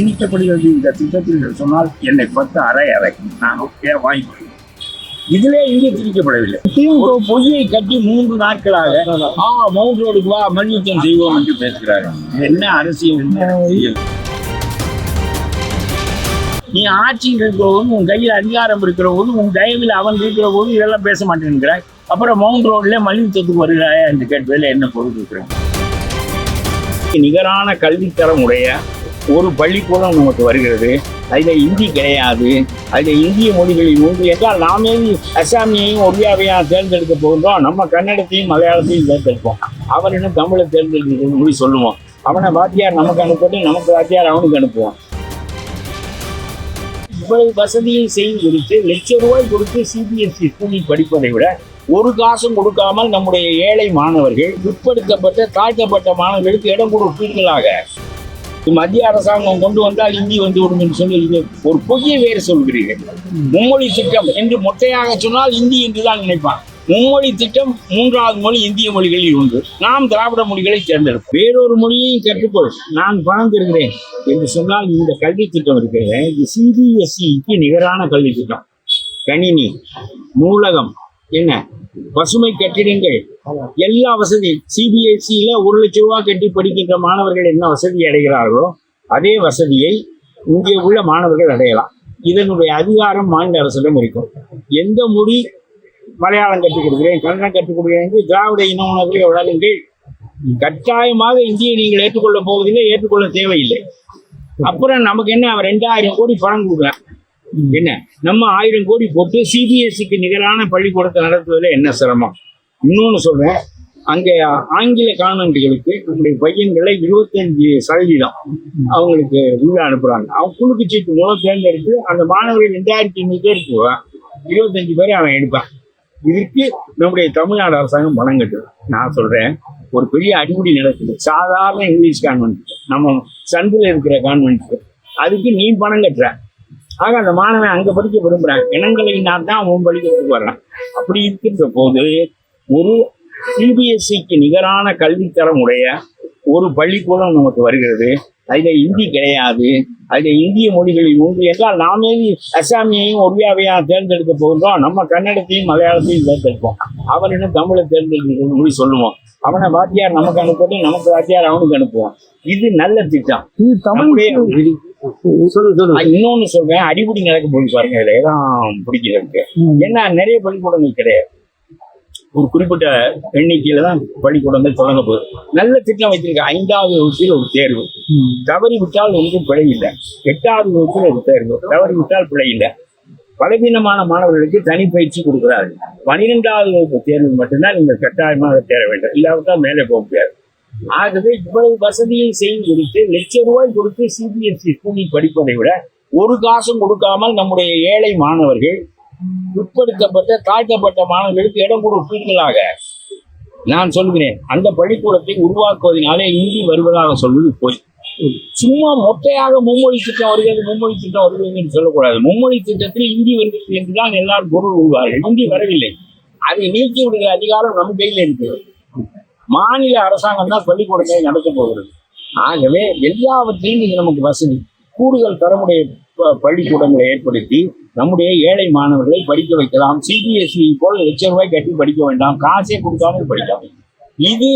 திணிக்கப்படுகிறது இந்த திட்டத்தில் சொன்னால் என்னை பத்து அறை அறை நான் வாங்கி இதிலே இங்கே திணிக்கப்படவில்லை. ஒரு பொய்யை கட்டி மூன்று நாட்களாக ஆ மவுண்ட் ரோடுக்கு வா மல்யுத்தம் செய்வோம் என்று பேசுகிறார் என்ன அரசியல் என்ன? நீ ஆட்சியில் இருக்கிற போது உன் கையில் அதிகாரம் இருக்கிற போது உன் தயவில் அவன் இருக்கிற போது இதெல்லாம் பேச மாட்டேங்கிறாய் அப்புறம் மவுண்ட் ரோட்ல மல்யுத்தத்துக்கு வருகிறாயா என்று கேட்டதில் என்ன பொருள் இருக்கிறேன் நிகரான கல்வித்தரம் உடைய ஒரு பள்ளிக்கூடம் நமக்கு வருகிறது. அதில் இந்தி கிடையாது. அதில் இந்திய மொழிகளில் மூன்று என்றால் நாமே அசாமியையும் ஒரியாவையும் தேர்ந்தெடுக்க போகின்றோம். நம்ம கன்னடத்தையும் மலையாளத்தையும் தேர்ந்தெடுப்போம். அவரிடம் தமிழை தேர்ந்தெடுக்க மொழி சொல்லுவோம். அவனை வாத்தியார் நமக்கு அனுப்பிட்டு நமக்கு வாத்தியார் அவனுக்கு அனுப்புவோம். இவ்வளவு வசதியை செய்து கொடுத்து லட்சம் ரூபாய் கொடுத்து சிபிஎஸ்சி ஸ்கூலில் படிப்பதை விட ஒரு காசும் கொடுக்காமல் நம்முடைய ஏழை மாணவர்கள் பிற்படுத்தப்பட்ட தாழ்த்தப்பட்ட மாணவர்களுக்கு இடம் கொடுப்பீர்களாக? மத்திய அரசாங்கம் கொண்டு வந்தால் இந்தி வந்து விடும் என்று சொல்லி ஒரு பொய்யை வேறு சொல்கிறீர்கள். மும்மொழி திட்டம் என்று மொட்டையாக சொன்னால் இந்தி என்று தான் நினைப்பான் மும்மொழி திட்டம் மூன்றாவது மொழி இந்திய மொழிகளில் ஒன்று நாம் திராவிட மொழிகளை தேர்ந்தெடுப்போம். வேறொரு மொழியையும் கற்றுக்கொள். நான் பணந்திருக்கிறேன் என்று சொன்னால் இந்த கல்வி திட்டம் இருக்கிறது இது சிபிஎஸ்இக்கு நிகரான கல்வி திட்டம். கணினி நூலகம் என்ன? பசுமை கட்டிடங்கள் எல்லா வசதியும். சிபிஎஸ்சியில ஒரு லட்சம் ரூபாய் கட்டி படிக்கின்ற மாணவர்கள் என்ன வசதி அடைகிறார்களோ அதே வசதியை இங்கே உள்ள மாணவர்கள் அடையலாம். இதனுடைய அதிகாரம் மாநில அரசிடம் இருக்கும். எந்த மொழி மலையாளம் கற்றுக் கொடுக்கிறேன் கன்னடம் கற்றுக் கொடுக்கிறேன் திராவிட இன உணர்வுகளை வளருங்கள். கட்டாயமாக இந்தியை நீங்கள் ஏற்றுக்கொள்ள போவதில்லை ஏற்றுக்கொள்ள தேவையில்லை. அப்புறம் நமக்கு என்ன? அவன் ரெண்டாயிரம் கோடி பணம் கொடுக்குறேன் என்ன? நம்ம ஆயிரம் கோடி போட்டு சிபிஎஸ்சிக்கு நிகரான பள்ளிக்கூடத்தை நடத்துவதில் என்ன சிரமம்? இன்னொன்று சொல்றேன். அங்கே ஆங்கில கான்வென்ட்டுகளுக்கு நம்முடைய பையன்களை இருபத்தஞ்சு சதவீதம் அவங்களுக்கு உள்ளே அனுப்புகிறாங்க அவங்க குழுக்கு சீட்டு மூலம் தேர்ந்தெடுத்து அந்த மாணவர்கள் ரெண்டாயிரத்தி ஐநூறு பேருக்கு இருபத்தஞ்சு பேரை அவன் எடுப்பான். இதுக்கு நம்முடைய தமிழ்நாடு அரசாங்கம் பணம் கட்டுது. நான் சொல்கிறேன் ஒரு பெரிய அடிமுடி நடக்குது. சாதாரண இங்கிலீஷ் கான்வென்ட் நம்ம சந்தில் இருக்கிற கான்வென்ட் அதுக்கு நீ பணம் கட்டுற. ஆக அந்த மாணவன் அங்கே படிக்க விரும்புகிறான் இனங்களை நான் தான் அவன் படிக்க வர்றான். அப்படி இருக்கின்ற போது ஒரு சிபிஎஸ்சிக்கு நிகரான கல்வித்தரம் உடைய ஒரு பள்ளிக்கூடம் நமக்கு வருகிறது. அதில் இந்தி கிடையாது. அதில் இந்திய மொழிகளில் ஒன்று என்றால் நாமே அசாமியையும் ஒரியாவையும் தேர்ந்தெடுக்க போகின்றோம். நம்ம கன்னடத்தையும் மலையாளத்தையும் தேர்ந்தெடுப்போம். அவன் இன்னும் தமிழை தேர்ந்தெடுக்க மொழி சொல்லுவோம். அவனை வாத்தியார் நமக்கு அனுப்பிட்டு நமக்கு வாத்தியார் அவனுக்கு அனுப்புவோம். இது நல்ல திட்டம். இது தமிழ் நம்முடைய சொல்லு சொல்லு. நான் இன்னொன்னு சொல்றேன். அடிப்படை நடக்க போய் பாருங்க. இதுல எல்லாம் பிடிக்கிறதுக்கு. ஏன்னா நிறைய பள்ளிக்கூடங்கள் கிடையாது. ஒரு குறிப்பிட்ட எண்ணிக்கையில தான் பள்ளிக்கூடங்கள் தொடங்க போகுது. நல்ல திட்டம் வச்சிருக்க ஐந்தாவது வகுப்பில் ஒரு தேர்வு. தவறி விட்டால் ஒன்றும் பிழை இல்லை எட்டாவது வகுப்பில் ஒரு தேர்வு. தவறி விட்டால் பிழை இல்லை பலவீனமான மாணவர்களுக்கு தனி பயிற்சி கொடுக்கிறார்கள். பனிரெண்டாவது வகுப்பு தேர்வு மட்டும்தான் நீங்கள் கட்டாயமாக தேர வேண்டும். இல்லாவிட்டால் மேலே போக முடியாது. ஆகவே இவ்வளவு வசதியை செய்து கொடுத்து லட்சம் ரூபாய் கொடுத்து சிபிஎஸ்இ ஸ்கூலில் படிப்பதை விட ஒரு காசும் கொடுக்காமல் நம்முடைய ஏழை மாணவர்கள் உட்படுத்தப்பட்ட தாழ்த்தப்பட்ட மாணவர்களுக்கு இடம் கொடுப்பீர்களாக நான் சொல்கிறேன் அந்த பள்ளிக்கூடத்தை உருவாக்குவதனாலே இந்தி வருவதாக சொல்வது போய். சும்மா மொட்டையாக மும்மொழி திட்டம் வருகிறது மும்மொழி திட்டம் வருகிறது என்று சொல்லக்கூடாது. மும்மொழி திட்டத்தில் இந்தி வருகிறது என்றுதான் எல்லாரும் பொருள் கொள்வார்கள் இந்தி வரவில்லை. அதை நீக்கி விடுகிற அதிகாரம் நம் கையில் இருக்கிறது மாநில அரசாங்கம் தான் பள்ளிக்கூடத்தை நடத்த போகிறது. ஆகவே எல்லாவற்றையும் இது நமக்கு வசதி கூடுதல் தரமுடைய ப- பள்ளிக்கூடங்களை ஏற்படுத்தி நம்முடைய ஏழை மாணவர்களை படிக்க வைக்கலாம். சிபிஎஸ்இ போல் லட்சம் ரூபாய் கட்டி படிக்க வேண்டாம். காசே கொடுக்காமல் படிக்கலாம். இது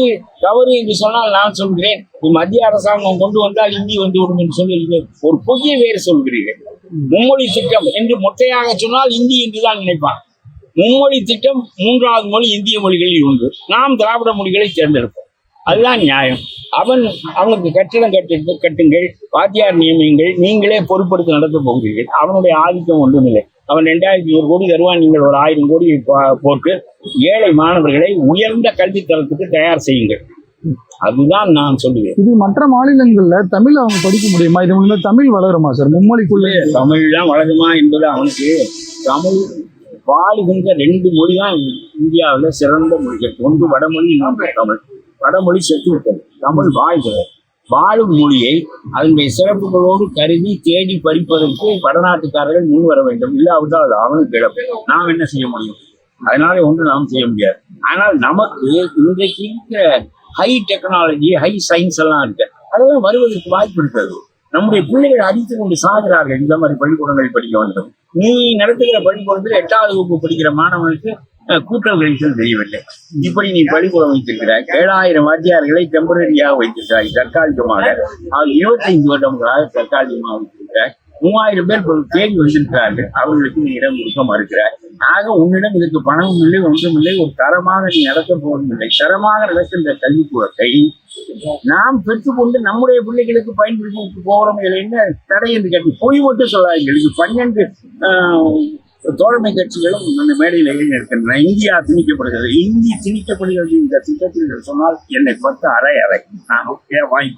தவறு என்று சொன்னால் நான் சொல்கிறேன். மத்திய அரசாங்கம் கொண்டு வந்தால் இந்தி வந்து விடும் என்று சொல்லி ஒரு பொய்யை வேறு சொல்கிறீர்கள். மும்மொழி திட்டம் என்று மொட்டையாக சொன்னால் இந்தி என்று தான் நினைப்பான். மும்மொழி திட்டம் மூன்றாவது மொழி இந்திய மொழிகளில் ஒன்று. நாம் திராவிட மொழிகளை தேர்ந்தெடுப்போம். அதுதான் நியாயம். அவன் அவனுக்கு கட்டிடம் கட்டு கட்டுங்கள் வாத்தியார் நியமியுங்கள் நீங்களே பொறுப்படுத்தி நடத்த போகிறீர்கள். அவனுடைய ஆதிக்கம் ஒன்றுமில்லை. அவன் ரெண்டாயிரத்தி நூறு கோடி தருவான் நீங்கள் ஒரு ஆயிரம் கோடி போட்டு ஏழை மாணவர்களை உயர்ந்த கல்வித்தரத்துக்கு தயார் செய்யுங்கள். அதுதான் நான் சொல்லுவேன். இது மற்ற மாநிலங்கள்ல தமிழ் அவங்க படிக்க முடியுமா? இது மூலமா தமிழ் வளருமா சார்? மும்மொழிக்குள்ள. தமிழ்லாம் வழங்குமா என்பது அவனுக்கு தமிழ் வாழுகின்ற ரெண்டு மொழி தான் இந்தியாவில் சிறந்த மொழிகள். ஒன்று வடமொழி இன்னொன்று தமிழ். வடமொழி செத்து விட்டது. தமிழ் வாழ்கிறது. வாழும் மொழியை அதனுடைய சிறப்புகளோடு கருதி தேடி படிப்பதற்கு வடநாட்டுக்காரர்கள் முன் வர வேண்டும். இல்லாவிட்டால் அவனுக்கு இழப்பு. நாம் என்ன செய்ய முடியும்? அதனால ஒன்று நாம் செய்ய முடியாது. ஆனால் நமக்கு இன்றைக்கு இருக்கிற ஹை டெக்னாலஜி ஹை சயின்ஸ் எல்லாம் இருக்கு. அதெல்லாம் வருவதற்கு வாய்ப்பு இருக்கிறது. நம்முடைய பிள்ளைகள் அடித்து கொண்டு சாகிறார்கள். இந்த மாதிரி பள்ளிக்கூடங்கள் படிக்க வேண்டும் நீ நடத்துகிற பள்ளிக்கூடத்தில் எட்டாவது வகுப்பு படிக்கிற மாணவனுக்கு கூட்டம் கூட்டல் கழித்தல் தெரியவில்லை. இப்படி நீ பள்ளிக்கூடம் வைத்திருக்கிறாய் ஏழாயிரம் வாத்தியார்களை டெம்பரரியாக வைத்திருக்கிறாய் தற்காலிகமாக. அது இருபத்தைந்து வருடங்களாக தற்காலிகமாக வைத்திருக்கிறாய் மூவாயிரம் பேர் தேடி வந்திருக்கிறார்கள். அவர்களுக்கு நீ இடம் கொடுக்க மறுக்கிறாய் ஆக உன்னிடம் இதற்கு பணமும் இல்லை ஒன்றும் இல்லை. ஒரு தரமாக நீ நடத்த போவதும் இல்லை. தரமாக நடக்கின்ற கல்விக்கூடத்தை நாம் பெற்றுக்கொண்டு நம்முடைய பிள்ளைகளுக்கு பயன்படுத்தி போகிறோம். இதில் என்ன தடை என்று கேட்டு பொய் மட்டும் சொல்லாதீங்க. பன்னெண்டு ஆஹ், தோழமை கட்சிகளும் அந்த மேடையில் இருக்கின்றன இந்தியா திணிக்கப்படுகிறது. இந்தி திணிக்கப்படுகிறது இந்த திட்டத்தில் என்று சொன்னால் என்னை பொறுத்த அறை அறை நான் ஏன்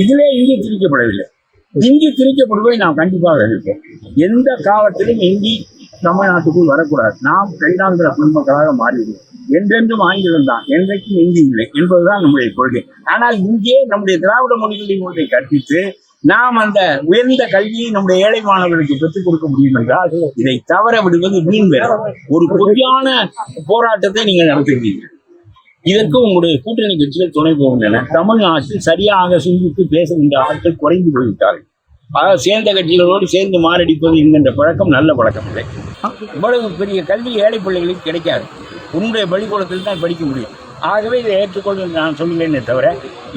இதிலே இந்தி திணிக்கப்படவில்லை. இந்தி திணிக்கப்படுவதை நாம் கண்டிப்பாக இருக்கோம் எந்த காலத்திலும் இந்தி தமிழ்நாட்டுக்குள் வரக்கூடாது. நாம் கைதாந்திர குடும்பங்களாக மாறிவிடுவோம் என்றென்றும் ஆங்கிலம் தான். என்றைக்கும் இந்தி இல்லை என்பதுதான் நம்முடைய கொள்கை. ஆனால் இங்கே நம்முடைய திராவிட மொழிகளின் ஒன்றை கற்பித்து நாம் அந்த உயர்ந்த கல்வியை நம்முடைய ஏழை மாணவர்களுக்கு பெற்றுக் கொடுக்க முடியும் என்றால் இதை தவற விடுவது வீண் வேறு. ஒரு பொய்யான போராட்டத்தை நீங்கள் நடத்துகிறீர்கள். இதற்கு உங்களுடைய கூட்டணி கட்சிகள் துணை போகின்றன. தமிழ்நாட்டில் சரியாக சிந்தித்து பேசுகின்ற ஆட்கள் குறைந்து போய்விட்டார்கள். அதாவது சேர்ந்த கட்சிகளோடு சேர்ந்து மாரடிப்பது என்கின்ற பழக்கம் நல்ல பழக்கம் இல்லை. இவ்வளவு பெரிய கல்வி ஏழை பிள்ளைகளுக்கு கிடைக்காது. உன்னுடைய பள்ளிக்கூடத்தில் தான் படிக்க முடியும். ஆகவே இதை ஏற்றுக்கொண்டு நான் சொல்லுவேனே தவிர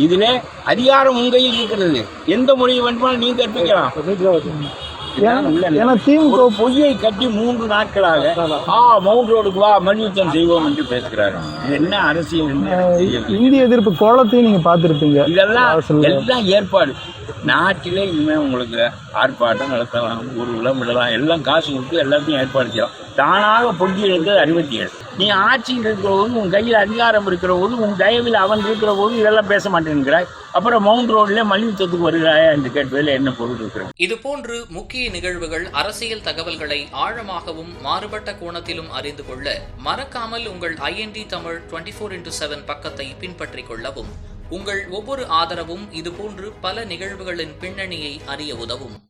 இதிலே அதிகாரம் உன் கையில் இருக்கிறது எந்த மொழியை வேண்டுமானாலும் நீ கற்பிக்கலாம். ஏன்னா திமுக பொய்யை கட்டி மூன்று நாட்களாக ஆ மவுண்ட் ரோடுக்கு வா மல்யுத்தம் செய்வோம் என்று பேசுகிறார்கள் இது என்ன அரசியல். இந்திய எதிர்ப்பு கோலத்தையும் நீங்க பார்த்திருப்பீங்க இதெல்லாம். எல்லாம் ஏற்பாடு நாட்டிலே இனிமே உங்களுக்கு ஆர்ப்பாட்டம் நடத்தலாம் ஊர்வலம் விடலாம் எல்லாம் காசு கொடுத்து எல்லாத்தையும் ஏற்பாடு செய்யலாம் தானாக பொங்கி எழுந்தது அறுபத்தி ஏழு. நீ ஆட்சியில் இருக்கிற போது உன் கையில் அதிகாரம் இருக்கிற போது உன் தயவில் அவன் இருக்கிற போது இதெல்லாம் பேச மாட்டேங்கிறாய் அப்புறம் மவுண்ட் ரோட்ல மல்யுத்தத்துக்கு வருகிறாயா என்று கேட்பதில் என்ன பொருள் இருக்கிறது? இதுபோன்று முக்கிய நிகழ்வுகள் அரசியல் தகவல்களை ஆழமாகவும் மாறுபட்ட கோணத்திலும் அறிந்து கொள்ள மறக்காமல் உங்கள் IND Tamil twenty four into seven பக்கத்தை பின்பற்றிக் கொள்ளவும் உங்கள் ஒவ்வொரு ஆதரவும் இதுபோன்று பல நிகழ்வுகளின் பின்னணியை அறிய உதவும்.